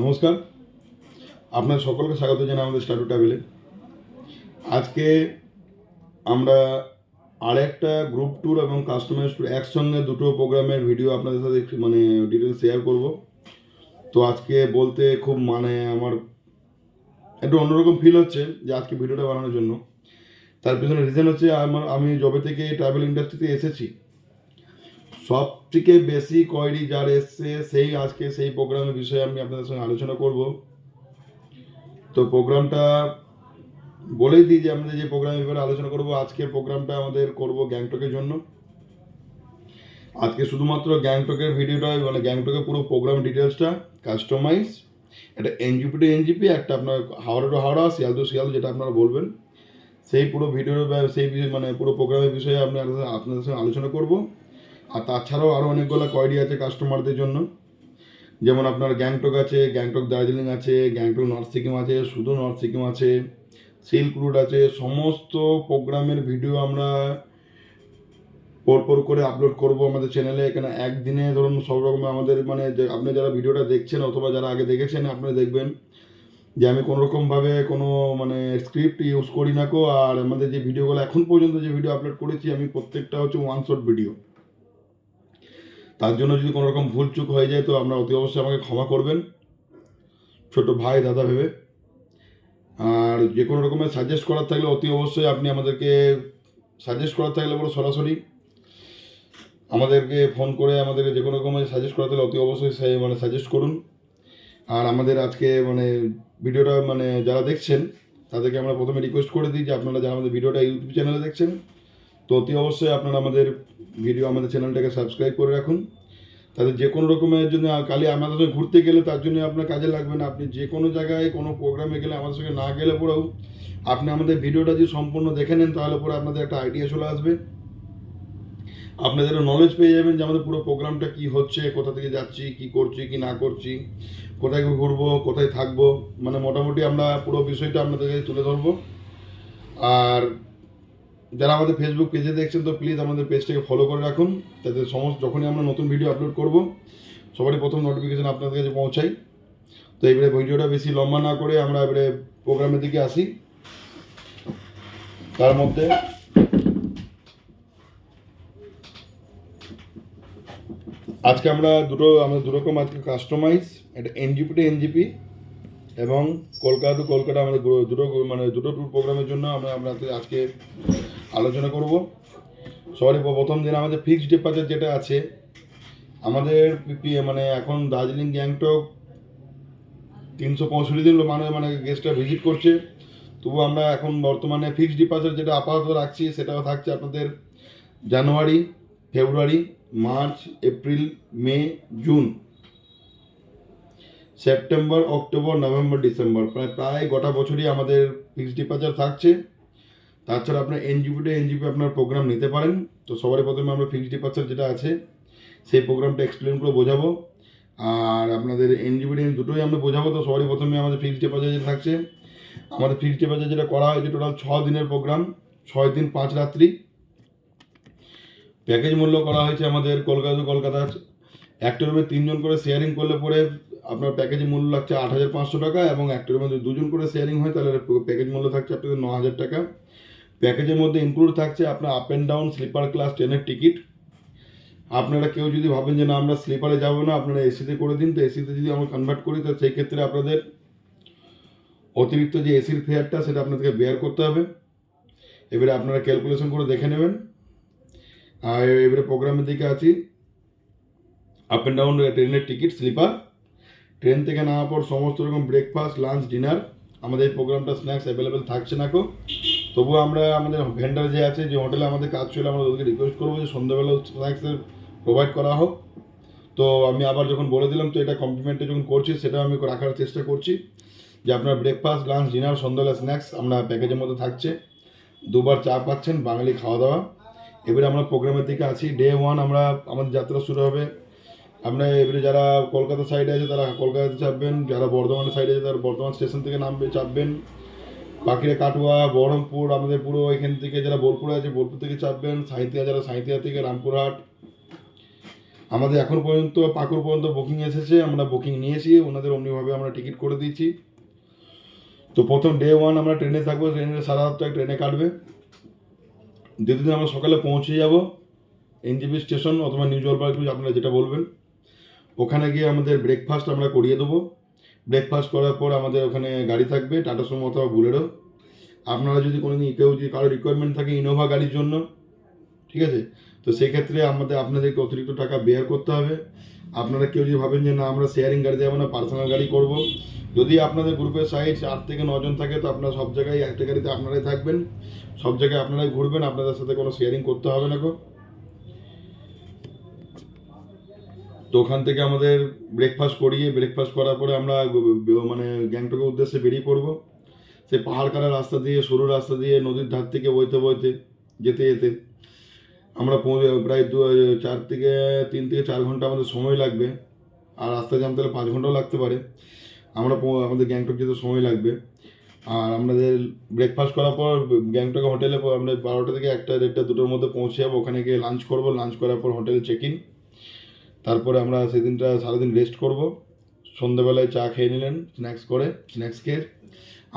নমস্কার। আপনার সকলকে স্বাগত জানাই আমাদের স্টাডু ট্রাভেলে আজকে আমরা আরেকটা গ্রুপ ট্যুর এবং কাস্টমাইজ ট্যুর একসঙ্গে দুটো প্রোগ্রামের ভিডিও আপনাদের সাথে একটু মানে ডিটেলস শেয়ার করব। তো আজকে বলতে খুব মানে আমার একটু অন্যরকম ফিল হচ্ছে যে আজকে ভিডিওটা বানানোর জন্য। তার পিছনে রিজন হচ্ছে আমার, আমি জবে থেকে ট্রাভেল ইন্ডাস্ট্রিতে এসেছি। সব থেকে বেশি কোয়ারি যার এসছে, সেই আজকে সেই প্রোগ্রামের বিষয়ে আমি আপনাদের সঙ্গে আলোচনা করব। তো প্রোগ্রামটা বলেই দিই যে আমাদের যে প্রোগ্রামের ব্যাপারে আলোচনা করব, আজকের প্রোগ্রামটা আমাদের করব গ্যাংটকের জন্য। আজকে শুধুমাত্র গ্যাংটকের ভিডিওটা মানে গ্যাংটকের পুরো প্রোগ্রাম ডিটেলসটা কাস্টমাইজ একটা এনজিপি টু এনজিপি, একটা আপনার হাওড়া টু হাওড়া, শিয়াল টু শিয়াল, যেটা আপনারা বলবেন। সেই পুরো ভিডিওর সেই মানে পুরো প্রোগ্রামের বিষয়ে আপনাদের আপনাদের সঙ্গে আলোচনা করব। আর তাছাড়াও আরও অনেকগুলো কোয়ারি আছে কাস্টমারদের জন্য। যেমন আপনার গ্যাংটক আছে গ্যাংটক দার্জিলিং আছে গ্যাংটক নর্থ সিকিম আছে, শুধু নর্থ সিকিম আছে সিল্ক রুট আছে, সমস্ত প্রোগ্রামের ভিডিও আমরা পরপর করে আপলোড করব আমাদের চ্যানেলে এখানে একদিনে ধরুন সব রকম আমাদের মানে আপনি যারা ভিডিওটা দেখছেন অথবা যারা আগে দেখেছেন আপনারা দেখবেন যে আমি কোনো রকমভাবে কোনো মানে স্ক্রিপ্ট ইউজ করি না কো। আর আমাদের যে ভিডিওগুলো এখন পর্যন্ত যে ভিডিও আপলোড করেছি, আমি প্রত্যেকটা হচ্ছে ওয়ান শট ভিডিও তার জন্য যদি কোনো রকম ভুলচুক হয়ে যায়, তো আপনারা অতি অবশ্যই আমাকে ক্ষমা করবেন। ছোট ভাই, দাদা ভেবে। আর যে কোনো রকমের সাজেস্ট করার থাকলে অতি অবশ্যই আপনি আমাদেরকে সাজেস্ট করার থাকলে বলো সরাসরি। আমাদেরকে ফোন করে আমাদেরকে যে কোনো রকমের সাজেস্ট করার থাকলে অতি অবশ্যই মানে সাজেস্ট করুন। আর আমাদের আজকে মানে ভিডিওটা মানে যারা দেখছেন, তাদেরকে আমরা প্রথমে রিকোয়েস্ট করে দিই যে আপনারা যারা আমাদের ভিডিওটা ইউটিউব চ্যানেলে দেখছেন তো অতি অবশ্যই আপনারা আমাদের ভিডিও আমাদের চ্যানেলটাকে সাবস্ক্রাইব করে রাখুন। তাদের যে কোনো রকমের জন্য কালি আমাদের সঙ্গে ঘুরতে গেলে তার জন্য আপনার কাজে লাগবে না। আপনি যে কোনো জায়গায়, কোনো প্রোগ্রামে গেলে আমাদের সঙ্গে না গেলে পরেও আপনি আমাদের ভিডিওটা যদি সম্পূর্ণ দেখে নেন, তাহলে পরে আপনাদের একটা আইডিয়া চলে আসবে। আপনাদের নলেজ পেয়ে যাবেন যে আমাদের পুরো প্রোগ্রামটা কি হচ্ছে, কোথা থেকে যাচ্ছি, কি করছি, কি না করছি, কোথায় ঘুরবো, কোথায় থাকব মানে মোটামুটি আমরা পুরো বিষয়টা আপনাদের কাছে তুলে ধরবো। আর যারা আমাদের ফেসবুক পেজে দেখছেন, তো প্লিজ আমাদের পেজটাকে ফলো করে রাখুন। যাতে সমস্ত, যখনই আমরা নতুন ভিডিও আপলোড করব, সবারই প্রথম নোটিফিকেশন আপনাদের কাছে পৌঁছাই তো এবারে ভিডিওটা বেশি লম্বা না করে আমরা এবারে প্রোগ্রামের দিকে আসি। তার মধ্যে আজকে আমরা দুটো, আমরা দুরকম আজকে কাস্টমাইজ একটা এনজিপি টু এনজিপি এবং কলকাতা টু কলকাতা আমাদের দুটো মানে দুটো ট্যুর প্রোগ্রামের জন্য আমরা আমরা আজকে আলোচনা করব। সরি প্রথম দিন আমাদের ফিক্সড ডিপোজিট যেটা আছে, আমাদের মানে এখন দার্জিলিং, গ্যাংটক, তিনশো পঁয়ষট্টি দিন মানে মানে গেস্টরা ভিজিট করছে। তবু আমরা এখন বর্তমানে ফিক্সড ডিপার্চার যেটা আপাতত রাখছি, সেটাও থাকছে আপনাদের January, February, March, April, May, June, September, October, November, December. প্রায় প্রায় গোটা বছরই আমাদের ফিক্সড ডিপার্চার থাকছে। তাছাড়া আপনার এনজিপিতে এনজিপি আপনার প্রোগ্রাম নিতে পারেন। তো সবারই প্রথমে আমরা ফিক্সড ডিপার্চার যেটা আছে, সেই প্রোগ্রামটা এক্সপ্লেন করে বোঝাবো। আর আপনাদের এনজিপিটি দুটোই আমরা বোঝাবো, তো সবারই প্রথমে আমাদের ফিক্সড ডিপার্চার যেটা থাকছে। আমাদের ফিক্সড ডিপার্চার যেটা করা হয়েছে টোটাল ছ দিনের প্রোগ্রাম ছয় দিন পাঁচ রাত্রি। প্যাকেজ মূল্য করা হয়েছে আমাদের কলকাতা কলকাতার একটা রুমে তিনজন করে শেয়ারিং করলে পরে আপনার প্যাকেজের মূল্য লাগছে আট হাজার পাঁচশো টাকা এবং একটা রুমে যদি দুজন করে শেয়ারিং হয়, তাহলে প্যাকেজ মূল্য থাকছে আপনাদের ন হাজার টাকা। প্যাকেজের মধ্যে ইনক্লুড থাকছে আপনার up and down sleeper class ট্রেনের টিকিট আপনারা কেউ যদি ভাবেন যে না, আমরা স্লিপারে যাব না, আপনারা এসিতে করে দিন। তো এসিতে যদি আমরা কনভার্ট করি, তো সেই ক্ষেত্রে আপনাদের অতিরিক্ত যে এসির ফেয়ারটা সেটা আপনাদেরকে বেয়ার করতে হবে। এবারে আপনারা ক্যালকুলেশন করে দেখে নেবেন। আর এবারে প্রোগ্রামের দিকে আছি। আপ অ্যান্ড ডাউন ট্রেনের টিকিট স্লিপার ট্রেন থেকে নেওয়ার পর সমস্ত রকম ব্রেকফাস্ট লাঞ্চ ডিনার আমাদের এই প্রোগ্রামটা স্ন্যাক্স অ্যাভেলেবেল থাকছে না কো। তবুও আমরা আমাদের ভেন্ডার যে আছে, যে হোটেলে আমাদের কাজ চলে, আমরা ওদেরকে রিকোয়েস্ট করব যে সন্ধ্যাবেলা স্ন্যাক্সের প্রোভাইড করা হোক। তো আমি আবার যখন বলে দিলাম, তো এটা কমপ্লিমেন্টে যখন করছি সেটা আমি রাখার চেষ্টা করছি যে আপনার ব্রেকফাস্ট লাঞ্চ ডিনার সন্ধ্যাবেলা স্ন্যাক্স আমরা প্যাকেজের মধ্যে থাকছে। দুবার চা পাচ্ছেন, বাঙালি খাওয়া দাওয়া। এবারে আমরা প্রোগ্রামের দিকে আছি। ডে ওয়ান আমরা, আমাদের যাত্রা শুরু হবে। আমরা এবারে যারা কলকাতা সাইডে আছে, তারা কলকাতাতে চাপবেন। যারা বর্ধমানের সাইডে আছে, তারা বর্ধমান স্টেশন থেকে নামবে, চাপবেন। পাখিরা কাটুয়া, বহরমপুর, আমাদের পুরো এখান থেকে যারা বোলপুরে আছে, বোলপুর থেকে চাপবেন সাঁইতিয়া যারা সাঁইতিয়া থেকে রামপুরহাট। আমাদের এখন পর্যন্ত, পাকুর পর্যন্ত বুকিং এসেছে, আমরা বুকিং নিয়েছি, ওনাদের অমনিভাবে আমরা টিকিট করে দিয়েছি। তো প্রথম ডে ওয়ান আমরা ট্রেনে থাকব ট্রেনের সারা রাতটা ট্রেনে কাটবে। দ্বিতীয় দিন আমরা সকালে পৌঁছে যাব এনজিপি স্টেশন অথবা নিউ জলপাইগুড়ি আপনারা যেটা বলবেন। ওখানে গিয়ে আমাদের ব্রেকফাস্ট আমরা করিয়ে দেবো। ব্রেকফাস্ট করার পর আমাদের ওখানে গাড়ি থাকবে, টাটা সুমো অথবা বুলেরো। আপনারা যদি কোনো দিন কেউ যদি কারও রিকোয়ারমেন্ট থাকে ইনোভা গাড়ির জন্য, ঠিক আছে? তো সেক্ষেত্রে আমাদের, আপনাদেরকে অতিরিক্ত টাকা বেয়ার করতে হবে। আপনারা কেউ যদি ভাবেন যে না, আমরা শেয়ারিং গাড়ি যাব না পার্সোনাল গাড়ি করব, যদি আপনাদের গ্রুপের সাইজ আট থেকে নজন থাকে, তো আপনারা সব জায়গায় একটা গাড়িতে আপনারাই থাকবেন। সব জায়গায় আপনারাই ঘুরবেন, আপনাদের সাথে কোনো শেয়ারিং করতে হবে না গো। তো ওখান থেকে আমাদের ব্রেকফাস্ট করিয়ে ব্রেকফাস্ট করার পরে আমরা মানে গ্যাংটকের উদ্দেশ্যে বেরিয়ে পড়ব। সে পাহাড় কাটা রাস্তা দিয়ে, সরু রাস্তা দিয়ে, নদীর ধার থেকে বইতে বইতে, যেতে যেতে আমরা পৌঁছে, প্রায় দু, চার থেকে তিন থেকে চার ঘণ্টা আমাদের সময় লাগবে। আর রাস্তা জানতে হলে পাঁচ ঘন্টাও লাগতে পারে। আমরা আমাদের গ্যাংটক যেতে সময় লাগবে। আর আমাদের ব্রেকফাস্ট করার পর গ্যাংটক হোটেলে আমরা বারোটা থেকে একটা, দেড়টা, দুটোর মধ্যে পৌঁছে যাব। ওখানে গিয়ে লাঞ্চ করব। লাঞ্চ করার পর হোটেলে চেক ইন তারপরে আমরা সেদিনটা সারাদিন রেস্ট করব। সন্ধ্যাবেলায় চা খেয়ে নিলেন স্ন্যাক্স করে স্ন্যাক্স খেয়ে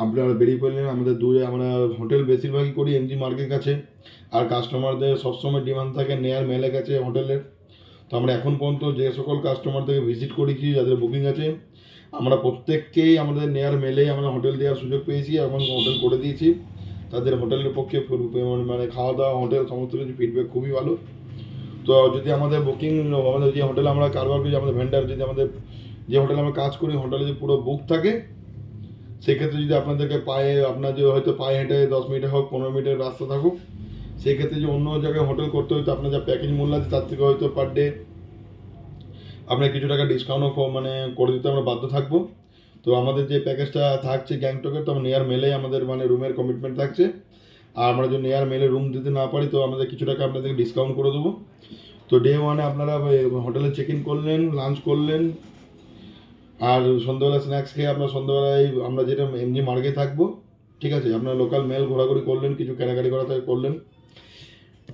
আপনারা বেরিয়ে পড়লেন আমাদের দূরে আমরা হোটেল বেশিরভাগই করি এমজি মার্কের কাছে। আর কাস্টমারদের সবসময় ডিমান্ড থাকে নেয়ার মেলে কাছে হোটেলের তো আমরা এখন পর্যন্ত যে সকল কাস্টমারদেরকে ভিজিট করেছি, যাদের বুকিং আছে, আমরা প্রত্যেককেই আমাদের নেয়ার মেলে আমরা হোটেল দেওয়ার সুযোগ পেয়েছি এবং হোটেল করে দিয়েছি। তাদের হোটেলের পক্ষে মানে খাওয়া দাওয়া হোটেল সমস্ত কিছু ফিডব্যাক খুবই ভালো। তো যদি আমাদের বুকিং আমাদের যে হোটেলে আমরা কারবার করি আমাদের ভেন্ডার যদি আমাদের, যে হোটেলে আমরা কাজ করি হোটেলে যদি পুরো বুক থাকে, সেক্ষেত্রে যদি আপনাদেরকে পায়ে, আপনার যে হয়তো পায়ে হেঁটে দশ মিনিটে হোক, পনেরো মিনিটের রাস্তা থাকুক, সেক্ষেত্রে যে অন্য জায়গায় হোটেল করতে হয়তো আপনার যা প্যাকেজ মূল্য আছে, তার থেকে হয়তো পার ডে আপনার কিছু টাকা ডিসকাউন্টও মানে করে দিতে আমরা বাধ্য থাকব। তো আমাদের যে প্যাকেজটা থাকছে গ্যাংটকের, তো নেয়ার মেলে আমাদের মানে রুমের কমিটমেন্ট থাকছে। আর আমরা যদি নেয়ার মেলে রুম দিতে না পারি, তো আমাদের কিছু টাকা আপনাদেরকে ডিসকাউন্ট করে দেবো। তো ডে ওয়ানে আপনারা হোটেলে চেক ইন করলেন লাঞ্চ করলেন, আর সন্ধ্যাবেলা স্ন্যাক্স খেয়ে আপনার সন্ধ্যাবেলায়, আমরা যেটা এমনি মার্গে থাকব, ঠিক আছে, আপনার লোকাল মেল ঘোরাঘুরি করলেন, কিছু কেনাকাটি করা করলেন।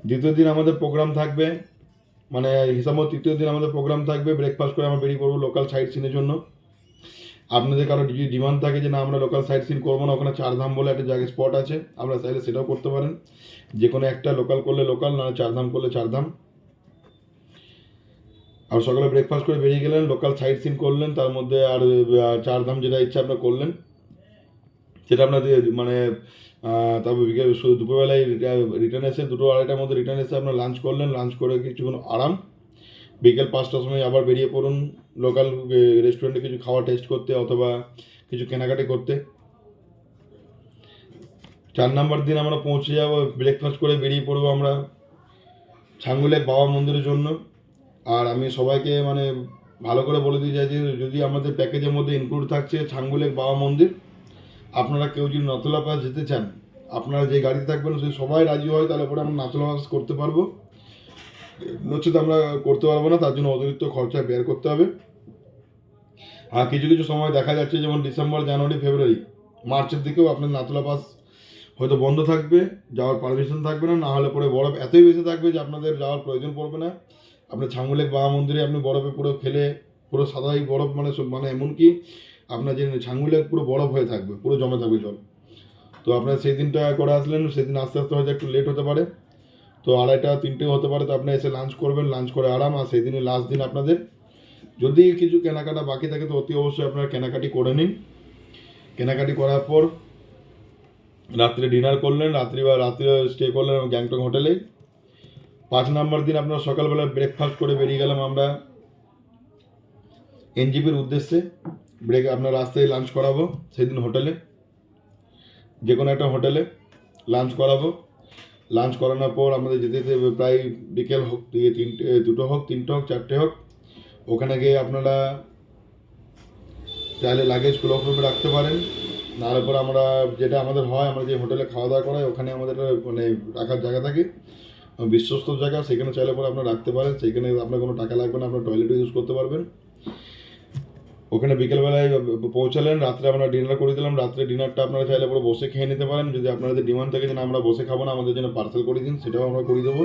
দ্বিতীয় দিন আমাদের প্রোগ্রাম থাকবে মানে হিসাব মতো তৃতীয় দিন আমাদের প্রোগ্রাম থাকবে ব্রেকফাস্ট করে আমরা বেরিয়ে পড়ব লোকাল সাইট সিনের জন্য। আপনাদের কারও যদি ডিমান্ড থাকে যে না, আমরা লোকাল সাইট সিন করব না, ওখানে চারধাম বলে একটা জায়গায় স্পট আছে, আপনারা চাইলে সেটাও করতে পারেন। যে কোনো একটা লোকাল করলে লোকাল না চারধাম করলে চারধাম। আর সকালে ব্রেকফাস্ট করে বেরিয়ে গেলেন লোকাল সাইট সিন করলেন, তার মধ্যে আর চারধাম যেটা ইচ্ছা আপনার করলেন, সেটা আপনাদের মানে তারপর বিকেল দুপুরবেলায় রিটার্ন এসে দুটো আড়াইটার মধ্যে রিটার্ন এসে আপনার লাঞ্চ করলেন লাঞ্চ করে কিছুক্ষণ আরাম, বিকেল পাঁচটার সময় আবার বেরিয়ে পড়ুন লোকাল রেস্টুরেন্টে কিছু খাওয়া টেস্ট করতে অথবা কিছু কেনাকাটি করতে। চার নাম্বার দিন আমরা পৌঁছে যাব ব্রেকফাস্ট করে বেরিয়ে পড়ব আমরা ছাঙ্গুলেক বাবা মন্দিরের জন্য। আর আমি সবাইকে মানে ভালো করে বলে দিতে চাইছি, যদি আমাদের প্যাকেজের মধ্যে ইনক্লুড থাকছে ছাঙ্গুলেক বাবা মন্দির, আপনারা কেউ যদি নথলা পাস যেতে চান, আপনারা যে গাড়িতে থাকবেন সেই সবাই রাজি হয়, তাহলে পরে আমরা নাথলা পাস করতে পারব। নচেত আমরা করতে পারব না, তার জন্য অতিরিক্ত খরচা বের করতে হবে। আর কিছু কিছু সময় দেখা যাচ্ছে, যেমন ডিসেম্বর, জানুয়ারি, ফেব্রুয়ারি, মার্চের দিকেও আপনার নাথলা পাস হয়তো বন্ধ থাকবে, যাওয়ার পারমিশন থাকবে না না হলে পরে বরফ এতই বেশি থাকবে যে আপনাদের যাওয়ার প্রয়োজন পড়বে না। আপনার ছাঙ্গুলেক বাবা মন্দিরে আপনি বরফে পুরো খেলে পুরো সাদাই বরফ মানে মানে এমনকি আপনার যে ছাঙ্গুলেক পুরো বরফ হয়ে থাকবে, পুরো জমে থাকবে জল। তো আপনার সেই দিনটা করে আসলেন, সেদিন আস্তে আস্তে হয়তো একটু লেট হতে পারে। তো আড়াইটা, তিনটে হতে পারে, তো আপনি এসে লাঞ্চ করবেন লাঞ্চ করে আরাম, আর সেই দিনই লাস্ট দিন আপনাদের। যদি কিছু কেনাকাটা বাকি থাকে, তো অতি অবশ্যই আপনারা কেনাকাটি করে নিন। কেনাকাটি করার পর রাত্রে ডিনার করলেন, রাত্রি বা রাত্রে স্টে করলেন গ্যাংটক হোটেলে পাঁচ নম্বর দিন আপনার সকালবেলা ব্রেকফাস্ট করে বেরিয়ে গেলাম আমরা। এনজিপির উদ্দেশ্যে ব্রেক আপনার রাস্তায় লাঞ্চ করাবো সেদিন হোটেলে। যে কোনো একটা হোটেলে লাঞ্চ করাবো। লাঞ্চ করানোর পর আমাদের যেতে যেতে প্রায় বিকেল হোক তিনটে দুটো হোক, তিনটে হোক, চারটে হোক। ওখানে গিয়ে আপনারা চাইলে লাগেজ ক্লক রুমে রাখতে পারেন। নাহলে পরে আমরা যেটা আমাদের হয়, আমরা যে হোটেলে খাওয়া দাওয়া করাই, ওখানে আমাদের মানে রাখার জায়গা থাকে। বিশ্বস্ত জায়গা, সেখানে চাইলে পরে আপনারা রাখতে পারেন। সেখানে আপনার কোনো টাকা লাগবে না, আপনার টয়লেটও ইউজ করতে পারবেন। ওখানে বিকেলবেলায় পৌঁছালেন, রাত্রে আমরা ডিনার করে দিলাম। রাত্রে ডিনারটা আপনারা চাইলে পরে বসে খেয়ে নিতে পারেন। যদি আপনাদের ডিমান্ড থাকে যে আমরা বসে খাব না, আমাদের জন্য পার্সেল করে দিন, সেটাও আমরা করে দেবো।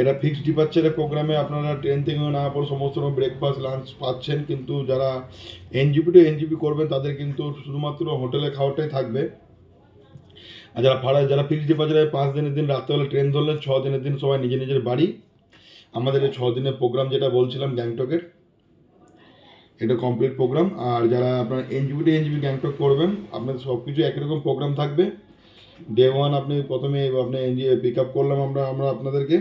এটা ফিক্সড ডিপার্চারের প্রোগ্রামে আপনারা ট্রেন থেকে না পর সমস্ত রকম ব্রেকফাস্ট লাঞ্চ পাচ্ছেন। কিন্তু যারা এনজিপি টু এনজিপি করবেন, তাদের কিন্তু শুধুমাত্র হোটেলে খাওয়াটাই থাকবে। আর যারা ভাড়ায় যারা ফিক্সড ডিপার্চারে পাঁচ দিনের দিন, রাত্রেবেলা ট্রেন ধরলেন ছ দিনের দিন সবাই নিজের নিজের বাড়ি। আমাদের এই ছ দিনের প্রোগ্রাম যেটা বলছিলাম, গ্যাংটকের, এটা কমপ্লিট প্রোগ্রাম আর যারা আপনার এনজিপি টু এনজিপি গ্যাংটক করবেন, আপনাদের সব কিছু একই রকম প্রোগ্রাম থাকবে। ডে ওয়ান আপনি প্রথমে আপনি এনজি পিক আপ করলাম আমরা আমরা আপনাদেরকে।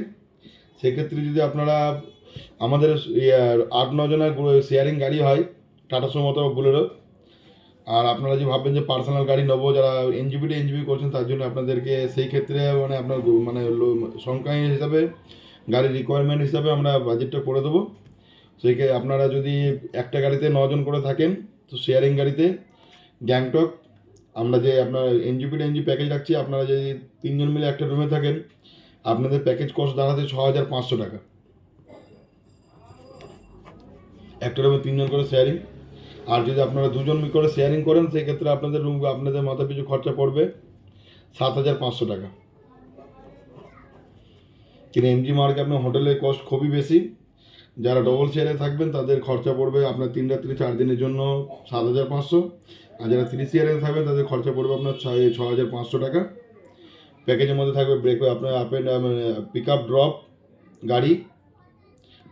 সেক্ষেত্রে যদি আপনারা আমাদের আট, নজনের শেয়ারিং গাড়ি হয়, টাটা সুমো মতো বুলেরো আর আপনারা যে ভাববেন যে পার্সোনাল গাড়ি নেব, যারা এনজিপি টু এনজিপি করছেন, তার জন্য আপনাদেরকে সেই ক্ষেত্রে মানে আপনার মানে লো- সংখ্যা হিসাবে, গাড়ির রিকোয়ারমেন্ট হিসাবে আমরা বাজেটটা করে দেবো। ক্ষেত্রে আপনারা যদি একটা গাড়িতে নজন করে থাকেন, তো শেয়ারিং গাড়িতে গ্যাংটক আমরা যে আপনার এনজিপি এনজি প্যাকেজ রাখছি, আপনারা যদি তিনজন মিলে একটা রুমে থাকেন, আপনাদের প্যাকেজ কস্ট দাঁড়াতে ছ হাজার পাঁচশো টাকা। একটা রুমে তিনজন করে শেয়ারিং আর যদি আপনারা দুজন মি করে শেয়ারিং করেন সেই ক্ষেত্রে আপনাদের রুম আপনাদের মাথা পিছু খরচা পড়বে সাত হাজার পাঁচশো টাকা। কিন্তু এমজি মার্কে আপনার হোটেলের কস্ট খুবই বেশি। যারা ডবল শেয়ারে থাকবেন, তাদের খরচা পড়বে আপনার তিন রাত্রি চার দিনের জন্য সাত হাজার পাঁচশো। আর যারা থ্রি শেয়ারে থাকবেন, তাদের খরচা পড়বে আপনার ছয় ছ হাজার পাঁচশো টাকা। প্যাকেজের মধ্যে থাকবে ব্রেক আপনার up and pick up drop গাড়ি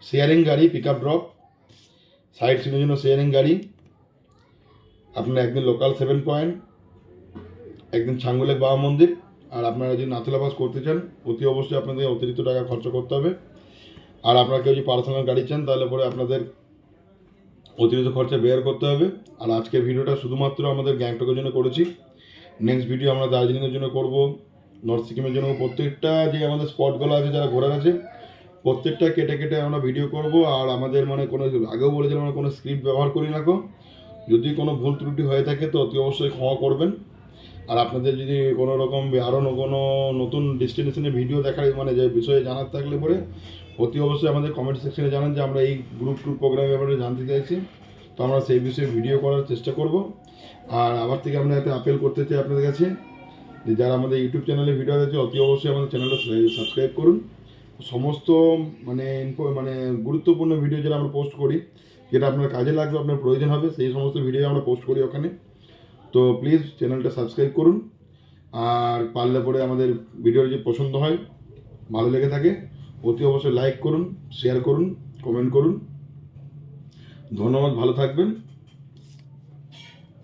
শেয়ারিং গাড়ি পিক আপ ড্রপ সাইড সিনের জন্য শেয়ারিং গাড়ি। আপনার একদিন লোকাল সেভেন পয়েন্ট একদিন ছাঙ্গুলেক বাবা মন্দির, আর আপনারা যদি নাথুলা বাস করতে চান, অতি অবশ্যই আপনাদের অতিরিক্ত টাকা খরচা করতে হবে। আর আপনারা কেউ যদি পার্সোনাল গাড়ি চান, তাহলে পরে আপনাদের অতিরিক্ত খরচা বেয়ার করতে হবে। আর আজকের ভিডিওটা শুধুমাত্র আমাদের গ্যাংটকের জন্য করেছি। নেক্সট ভিডিও আমরা দার্জিলিংয়ের জন্য করব নর্থ সিকিমের জন্য প্রত্যেকটা যে আমাদের স্পটগুলো আছে, যারা ঘোরার আছে, প্রত্যেকটা কেটে কেটে আমরা ভিডিও করব। আর আমাদের মানে কোনো আগেও বলেছিলাম, আমরা কোনো স্ক্রিপ্ট ব্যবহার করি না কো। যদি কোনো ভুল ত্রুটি হয়ে থাকে তো অতি অবশ্যই ক্ষমা করবেন। আর আপনাদের যদি কোনো রকম আরও কোনো নতুন ডেস্টিনেশনে ভিডিও দেখার মানে যে বিষয়ে জানার থাকলে পরে, অতি অবশ্যই আমাদের কমেন্ট সেকশনে জানান যে আমরা এই গ্রুপ ট্যুর প্রোগ্রামের ব্যাপারে জানতে চাইছি। তো আমরা সেই বিষয়ে ভিডিও করার চেষ্টা করব। আর আবার থেকে আমরা একটা আপেল করতে চাই আপনাদের কাছে যে যারা আমাদের ইউটিউব চ্যানেলে ভিডিও দেখছে, অতি অবশ্যই আমাদের চ্যানেলটা সাবস্ক্রাইব করুন। সমস্ত মানে মানে গুরুত্বপূর্ণ ভিডিও যেটা আমরা পোস্ট করি যেটা আপনার কাজে লাগবে, আপনার প্রয়োজন হবে, সেই সমস্ত ভিডিও আমরা পোস্ট করি ওখানে। তো প্লিজ চ্যানেলটা সাবস্ক্রাইব করুন। আর পারলে পরে আমাদের ভিডিও যদি পছন্দ হয়, ভালো লেগে থাকে, অতি অবশ্যই লাইক করুন শেয়ার করুন কমেন্ট করুন। ধন্যবাদ, ভালো থাকবেন।